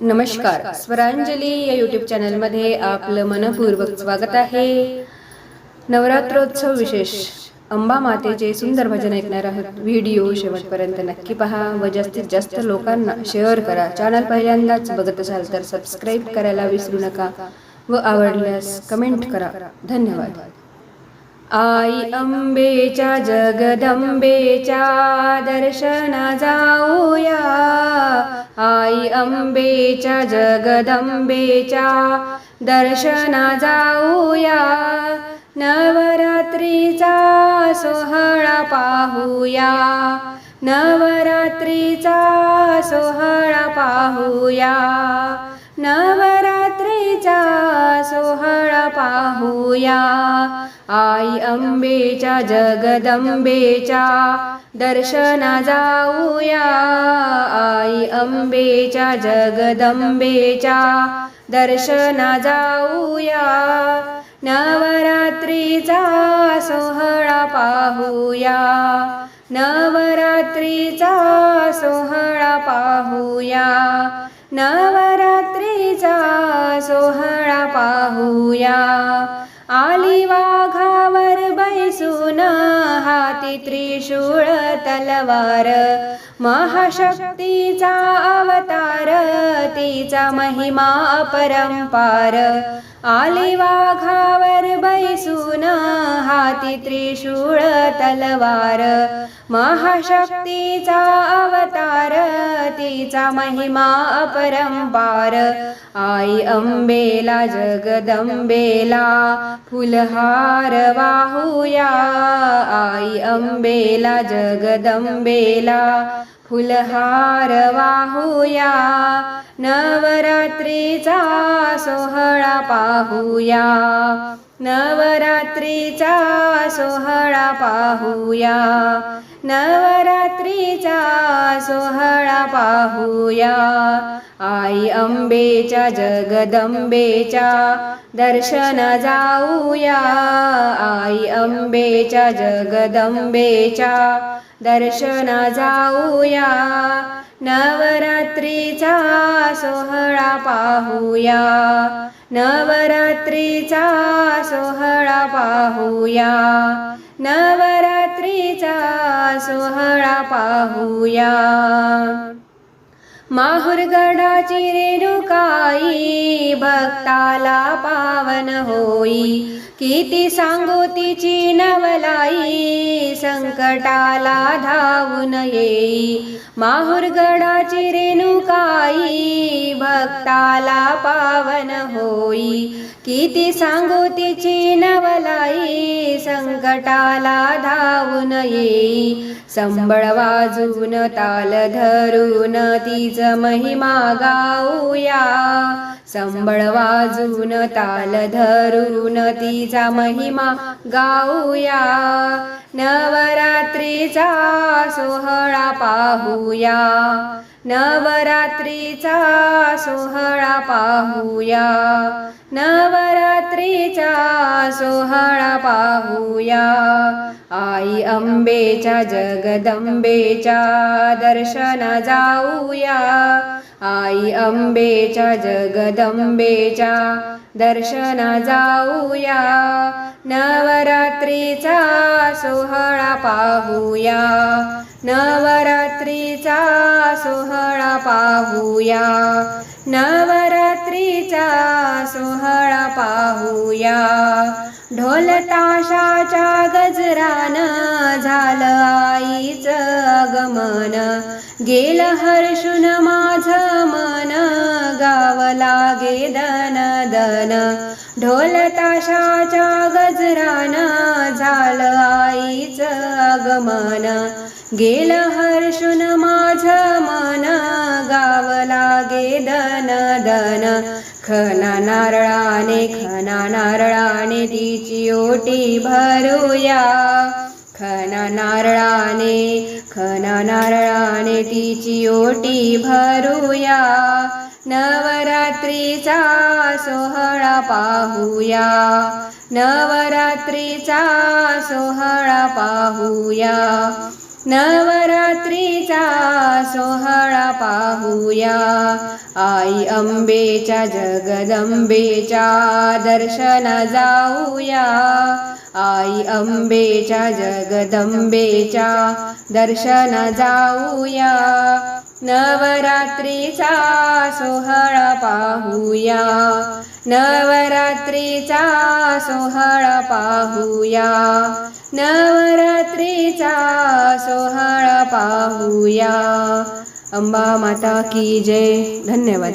नमस्कार. स्वरांजली या यूट्यूब चॅनलमध्ये आपलं मनपूर्वक स्वागत आहे. नवरात्रोत्सव विशेष. अंबा मातेचे सुंदर भजन ऐकणार आहोत व्हिडिओ शेवटपर्यंत नक्की पहा. व जास्तीत जास्त लोकांना शेअर करा. चॅनल पहिल्यांदाच बघत असाल तर सबस्क्राईब करायला विसरू नका. व आवडल्यास कमेंट करा. धन्यवाद. आई अंबेच्या जगदंबेच्या दर्शना जाऊया. आई अंबेच्या जगदंबेच्या दर्शना जाऊया. नवरात्रीचा सोहळा पाहूया. नवरात्रीचा सोहळा पाहूया. नवरात्रीचा सोहळा पाहूया. आई अंबेच्या जगदंबेच्या दर्शना जाऊया. आई अंबेच्या जगदंबेच्या दर्शना जाऊया. नवरात्रीचा सोहळा पाहूया. नवरात्रीचा सोहळा पाहूया. नवरात्रीचा सोहळा पाहूया. आली वाघावर बैसून हाती त्रिशूळ तलवार. महाशक्तीचा अवतार तिचा महिमा अपरंपार. आली वाघावर बैसून हाती त्रिशूळ तलवार. महाशक्तीचा अवतार तिचा महिमा अपरंपार. आई अंबेला जगदंबेला फुलहार वाहूया. आई अंबेला जगदंबेला फुलहार वाहूया. नवरात्रीचा सोहळा पाहूया. नवरात्रीचा सोहळा पाहूया. नवरात्रीचा सोहळा पाहूया. आई अंबेच्या जगदंबेच्या दर्शन जाऊया. आई अंबेच्या जगदंबेच्या दर्शन जाऊया. नवरात्रीचा सोहळा पाहूया. नवरात्रीचा सोहळा पाहूया. नवरात्रीचा सोहळा पाहूया. माहुरगडाची रेणुकाई भक्ताला पावन होई. किती सांगू तिची नवलाई संकटाला धावून येई. माहुरगडाची रेणुकाई भक्ताला पावन होई. किती सांगू तिची नवलाई संकटाला धावून येई संबळ वाजून ताल धरून तीच महिमा गाऊया. संबळ वाजून ताल धरून तिचा महिमा गाऊया. नवरात्रीचा सोहळा पाहूया. नवरात्रीचा सोहळा पाहूया. नवरात्रीचा सोहळा पाहूया. आई अंबेच्या जगदंबेच्या दर्शना जाऊया. आई अंबेच्या जगदंबेच्या दर्शना जाऊया. नवरात्रीचा सोहळा पाहूया. नवरात्रीचा सोहळा पाहूया. नवरात्रीचा सोहळा पाहूया. ढोल ताशाच्या गजरान झालं आईचं आगमन. गेलं हर्षुन माझं मन गाव लागे दन. दन ढोल ताशाच्या गजरान झालं आईचं आगमन. गेलं हर्षून माझं मन गा हे दन दन खना नारळाने खना नारळाने तिची ओटी भरूया। खना नारळाने खना नारळाने तिची ओटी भरूया। नवरात्रीचा सोहळा पाहूया। नवरात्रीचा सोहळा पाहूया। नवरात्रीचा सोहळा पाहूया. आई अंबेच्या जगदंबेच्या दर्शन जाऊया. आई अंबेच्या जगदंबेच्या दर्शन जाऊया. नवरात्रीचा सोहळा पाहूया. नवरात्रीचा सोहळा पाहूया. नवरात्रीचा सोहळा पाहूया. अंबा माता की जय. धन्यवाद.